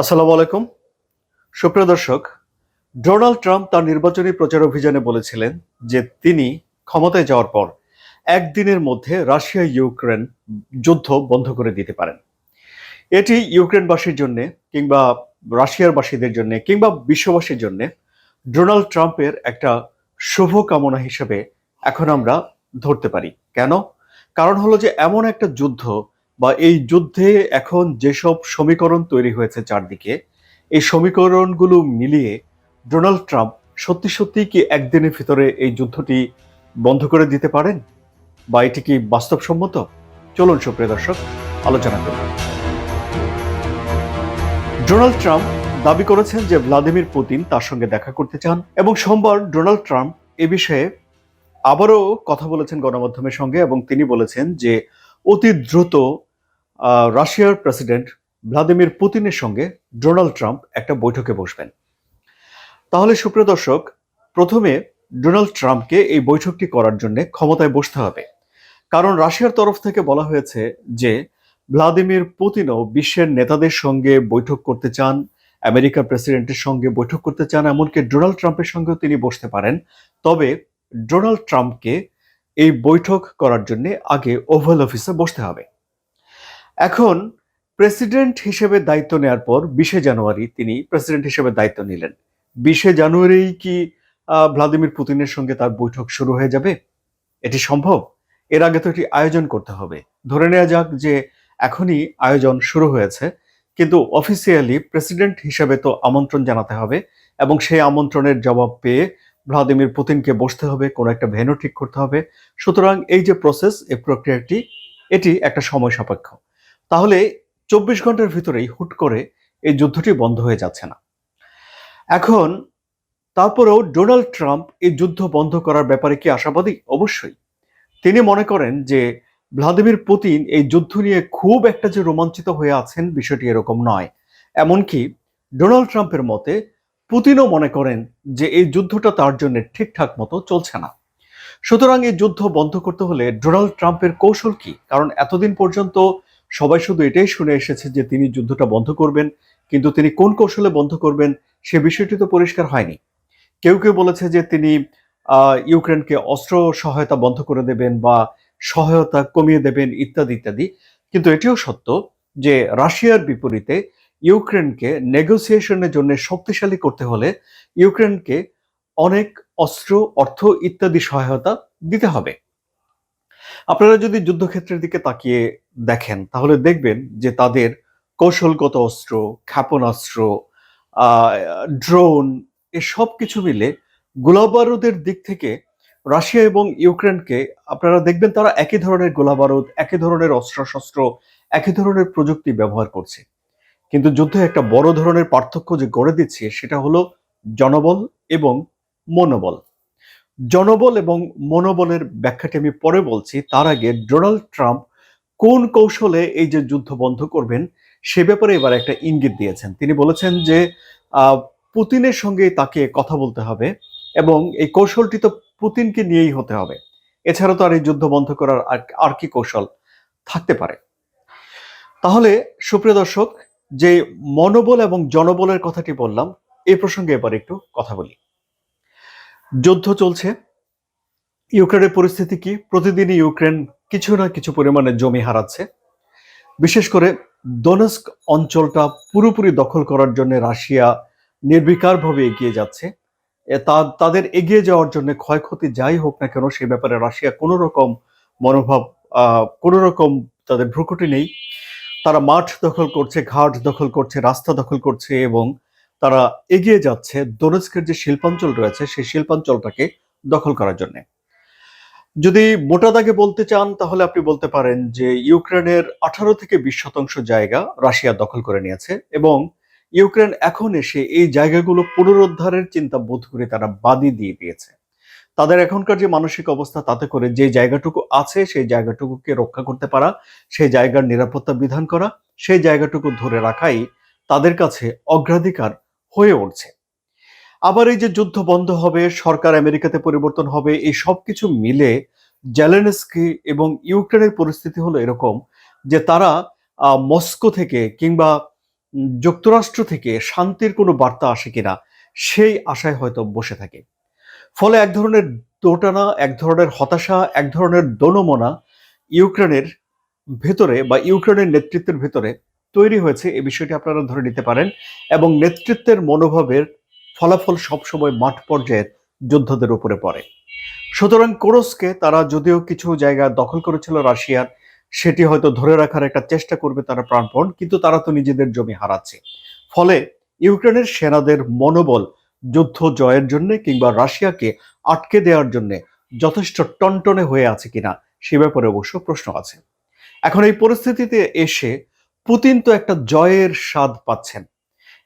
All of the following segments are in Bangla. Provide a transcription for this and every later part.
আসসালামু আলাইকুম। সুপ্রিয় দর্শক, ডোনাল্ড ট্রাম্প তার নির্বাচনী প্রচার অভিযানে বলেছিলেন যে তিনি ক্ষমতায় যাওয়ার পর একদিনের মধ্যে রাশিয়া ইউক্রেন যুদ্ধ বন্ধ করে দিতে পারেন। এটি ইউক্রেনবাসীর জন্য কিংবা রাশিয়ার বাসীদের জন্য কিংবা বিশ্ববাসীর জন্য ডোনাল্ড ট্রাম্পের একটা শুভ কামনা হিসেবে এখন আমরা ধরতে পারি। কেন? কারণ হলো যে এমন একটা যুদ্ধ বা এই যুদ্ধে এখন যেসব সমীকরণ তৈরি হয়েছে চারদিকে, এই সমীকরণগুলো মিলিয়ে ডোনাল্ড ট্রাম্প সত্যি সত্যি কি একদিনের ভিতরে এই যুদ্ধটি বন্ধ করে দিতে পারেন? বা এটি কি বাস্তবসম্মত? চলুন সুপ্রিয় দর্শক, আলোচনা করি। ডোনাল্ড ট্রাম্প দাবি করেছেন যে ভ্লাদিমির পুতিন তার সঙ্গে দেখা করতে চান এবং সোমবার ডোনাল্ড ট্রাম্প এ বিষয়ে আবারও কথা বলেছেন গণমাধ্যমের সঙ্গে এবং তিনি বলেছেন যে অতি দ্রুত রাশিয়ার প্রেসিডেন্ট ভ্লাদিমির পুতিনের সঙ্গে ডোনাল্ড ট্রাম্প একটা বৈঠকে বসবেন। তাহলে সুপ্রিয় দর্শক, প্রথমে ডোনাল্ড ট্রাম্পকে এই বৈঠকটি করার জন্য ক্ষমতায় বসতে হবে। কারণ রাশিয়ার তরফ থেকে বলা হয়েছে যে, ভ্লাদিমির পুতিনও বিশ্বের নেতাদের সঙ্গে বৈঠক করতে চান, আমেরিকার প্রেসিডেন্টের সঙ্গে বৈঠক করতে চান, এমনকি ডোনাল্ড ট্রাম্পের সঙ্গেও তিনি বসতে পারেন। তবে ডোনাল্ড ট্রাম্পকে এই বৈঠক করার জন্য আগে ওভাল অফিসে বসতে হবে। এখন প্রেসিডেন্ট হিসেবে দায়িত্ব নেওয়ার পর বিশে জানুয়ারি তিনি প্রেসিডেন্ট হিসেবে দায়িত্ব নিলেন। বিশে জানুয়ারি কি ভ্লাদিমির পুতিনের সঙ্গে তার বৈঠক শুরু হয়ে যাবে? এটি সম্ভব? এর আগে তো এটি আয়োজন করতে হবে। ধরে নেওয়া যাক যে এখনই আয়োজন শুরু হয়েছে, কিন্তু অফিসিয়ালি প্রেসিডেন্ট হিসেবে তো আমন্ত্রণ জানাতে হবে এবং সেই আমন্ত্রণের জবাব পেয়ে ভ্লাদিমির পুতিনকে বসতে হবে, কোনো একটা ভেন্যু ঠিক করতে হবে। সুতরাং এই যে প্রসেস এই প্রক্রিয়াটি, এটি একটা সময় সাপেক্ষ। তাহলে চব্বিশ ঘণ্টার ভিতরেই হুট করে এই যুদ্ধটি বন্ধ হয়ে যাচ্ছে না। এখন তারপরেও ডোনাল্ড ট্রাম্প এই যুদ্ধ বন্ধ করার ব্যাপারে কি আশাবাদী? অবশ্যই। তিনি মনে করেন যে ভ্লাদিমির পুতিন এই যুদ্ধ নিয়ে খুব একটা যে রোমাঞ্চিত হয়ে আছেন বিষয়টি এরকম নয়। এমনকি ডোনাল্ড ট্রাম্পের মতে পুতিনও মনে করেন যে এই যুদ্ধটা তার জন্য ঠিকঠাক মতো চলছে না। সুতরাং এই যুদ্ধ বন্ধ করতে হলে ডোনাল্ড ট্রাম্পের কৌশল কি? কারণ এতদিন পর্যন্ত সবাই শুধু এটাই শুনে এসেছে যে তিনি যুদ্ধটা বন্ধ করবেন, কিন্তু তিনি কোন কৌশলে বন্ধ করবেন সে বিষয়টি তো পরিষ্কার হয়নি। কেউ কেউ বলেছে যে তিনি ইউক্রেনকে অস্ত্র সহায়তা বন্ধ করে দেবেন বা সহায়তা কমিয়ে দেবেন ইত্যাদি ইত্যাদি। কিন্তু এটিও সত্য যে রাশিয়ার বিপরীতে ইউক্রেনকে নেগোসিয়েশনের জন্য শক্তিশালী করতে হলে ইউক্রেনকে অনেক অস্ত্র, অর্থ ইত্যাদি সহায়তা দিতে হবে। আপনারা যদি যুদ্ধক্ষেত্রের দিকে তাকিয়ে দেখেন, তাহলে দেখবেন যে তাদের কৌশলগত অস্ত্র, ক্ষেপণাস্ত্র ড্রোন, এসব কিছু মিলে গোলাবারুদের দিক থেকে রাশিয়া এবং ইউক্রেনকে আপনারা দেখবেন তারা একই ধরনের গোলাবারুদ একই ধরনের অস্ত্রশস্ত্র, একই ধরনের প্রযুক্তি ব্যবহার করছে। কিন্তু যুদ্ধে একটা বড় ধরনের পার্থক্য যে গড়ে দিচ্ছে সেটা হলো জনবল এবং মনোবল। জনবল এবং মনোবলের ব্যাখ্যাটি আমি পরে বলছি। তার আগে ডোনাল্ড ট্রাম্প কোন কৌশলে এই যে যুদ্ধ বন্ধ করবেন, সে ব্যাপারে এবার একটা ইঙ্গিত দিয়েছেন। তিনি বলেছেন যে পুতিনের সঙ্গে তাকে কথা বলতে হবে এবং এই কৌশলটি তো পুতিনকে নিয়েই হতে হবে। এছাড়া তো আর এই যুদ্ধ বন্ধ করার আর- আর কি কৌশল থাকতে পারে। তাহলে সুপ্রিয় দর্শক, যে মনোবল এবং জনবলের কথাটি বললাম এই প্রসঙ্গে এবার একটু কথা বলি। যুদ্ধ চলছে। ইউক্রেনের পরিস্থিতি কি? প্রতিদিনই ইউক্রেন কিছু না কিছু পরিমাণে জমি হারাচ্ছে। বিশেষ করে দোনেস্ক অঞ্চলটা পুরোপুরি দখল করার জন্য রাশিয়া নির্বিকারভাবে এগিয়ে যাচ্ছে। তাদের এগিয়ে যাওয়ার জন্য ক্ষয়ক্ষতি যাই হোক না কেন, সে ব্যাপারে রাশিয়া কোনো রকম মনোভাব কোনো রকম তাদের ভ্রুকুটি নেই। তারা মাঠ দখল করছে, ঘাট দখল করছে, রাস্তা দখল করছে এবং তারা এগিয়ে যাচ্ছে দোনেস্কের যে শিল্পাঞ্চল রয়েছে, সেই শিল্পাঞ্চলটাকে দখল করার জন্য। যদি মোটা দাগে বলতে চান, তাহলে আপনি বলতে পারেন যে ইউক্রেনের আঠারো থেকে বিশ শতাংশ জায়গা রাশিয়া দখল করে নিয়েছে এবং ইউক্রেন এখন এসে এই জায়গাগুলো পুনরুদ্ধারের চিন্তা বোধ করে তারা বাদই দিয়ে দিয়েছে। তাদের এখনকার যে মানসিক অবস্থা, তাতে করে যে জায়গাটুকু আছে, সেই জায়গাটুকুকে রক্ষা করতে পারা, সেই জায়গার নিরাপত্তা বিধান করা, সেই জায়গাটুকু ধরে রাখাই তাদের কাছে অগ্রাধিকার হয়ে উঠছে। আবার এই যে যুদ্ধ বন্ধ হবে, সরকার আমেরিকাতে পরিবর্তন হবে, এই সব কিছু মিলে জেলেনস্কি এবং ইউক্রেনের পরিস্থিতি হলো এরকম যে তারা মস্কো থেকে কিংবা যুক্তরাষ্ট্র থেকে শান্তির কোনো বার্তা আসে কিনা, সেই আশায় হয়তো বসে থাকে। ফলে এক ধরনের দোটানা, এক ধরনের হতাশা, এক ধরনের দনমনা ইউক্রেনের ভেতরে বা ইউক্রেনের নেতৃত্বের ভেতরে তৈরি হয়েছে, এই বিষয়টি আপনারা ধরে নিতে পারেন এবং নেতৃত্বের মনোভাবের ফলাফল সবসময় মাঠ পর্যায়ের যোদ্ধাদের উপরে পড়ে। সুতরাং কোরসকে তারা যদিও কিছু জায়গা দখল করেছিল রাশিয়ার, সেটি হয়তো ধরে রাখার একটা চেষ্টা করবে তারা প্রাণপণ, কিন্তু তারা তো নিজেদের জমি হারাচ্ছে। ফলে ইউক্রেনের সেনাদের মনোবল যুদ্ধ জয়ের জন্য কিংবা রাশিয়াকে আটকে দেওয়ার জন্য যথেষ্ট টনটনে হয়ে আছে কিনা সে ব্যাপারে অবশ্য প্রশ্ন আছে। এখন এই পরিস্থিতিতে এসে পুতিন তো একটা জয়ের স্বাদ পাচ্ছেন।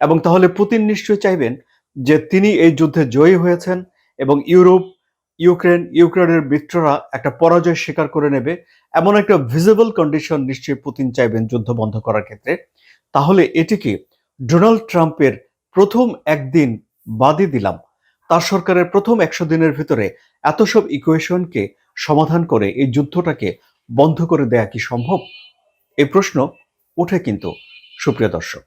এবং তাহলে পুতিন নিশ্চয়ই চাইবেন যে তিনি এই যুদ্ধে জয়ী হয়েছেন এবং ইউরোপ, ইউক্রেন, ইউক্রেনের মিত্ররা একটা পরাজয় স্বীকার করে নেবে। এমন একটা ভিজিবল কন্ডিশন নিশ্চয়ই পুতিন চাইবেন যুদ্ধ বন্ধ করার ক্ষেত্রে। তাহলে এটিকে ডোনাল্ড ট্রাম্পের প্রথম একদিন বাদই দিলাম? তার সরকারের প্রথম একশো দিনের ভিতরে এত সব ইকুয়েশনকে সমাধান করে এই যুদ্ধটাকে বন্ধ করে দেয়া কি সম্ভব? এই প্রশ্ন ওঠে কিন্তু সুপ্রিয় দর্শক।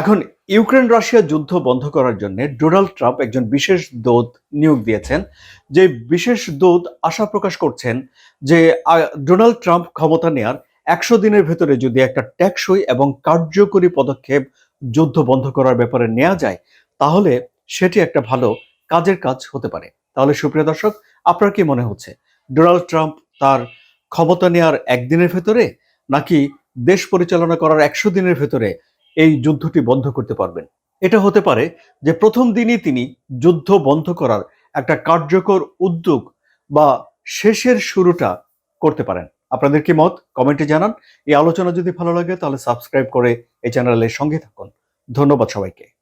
এখন ইউক্রেন রাশিয়া যুদ্ধ বন্ধ করার জন্য ডোনাল্ড ট্রাম্প একজন বিশেষ দূত নিয়োগ দিয়েছেন। যে বিশেষ দূত আশা প্রকাশ করছেন যে ডোনাল্ড ট্রাম্প ক্ষমতা নেয়ার একশো দিনের ভেতরে যদি একটা ট্যাক্সই এবং কার্যকরী পদক্ষেপ যুদ্ধ বন্ধ করার ব্যাপারে নেওয়া যায়, তাহলে সেটি একটা ভালো কাজের কাজ হতে পারে। তাহলে সুপ্রিয় দর্শক, আপনার কি মনে হচ্ছে? ডোনাল্ড ট্রাম্প তার ক্ষমতা নেয়ার একদিনের ভেতরে নাকি দেশ পরিচালনা করার একশো দিনের ভেতরে এই যুদ্ধটি বন্ধ করতে পারবেন। এটা হতে পারে যে প্রথম দিনই তিনি যুদ্ধ বন্ধ করার একটা কার্যকর উদ্যোগ বা শেষের শুরুটা করতে পারেন। আপনাদের কি মত? কমেন্টে জানান। এই আলোচনা যদি ভালো লাগে তাহলে সাবস্ক্রাইব করে এই চ্যানেলের সঙ্গে থাকুন। ধন্যবাদ সবাইকে।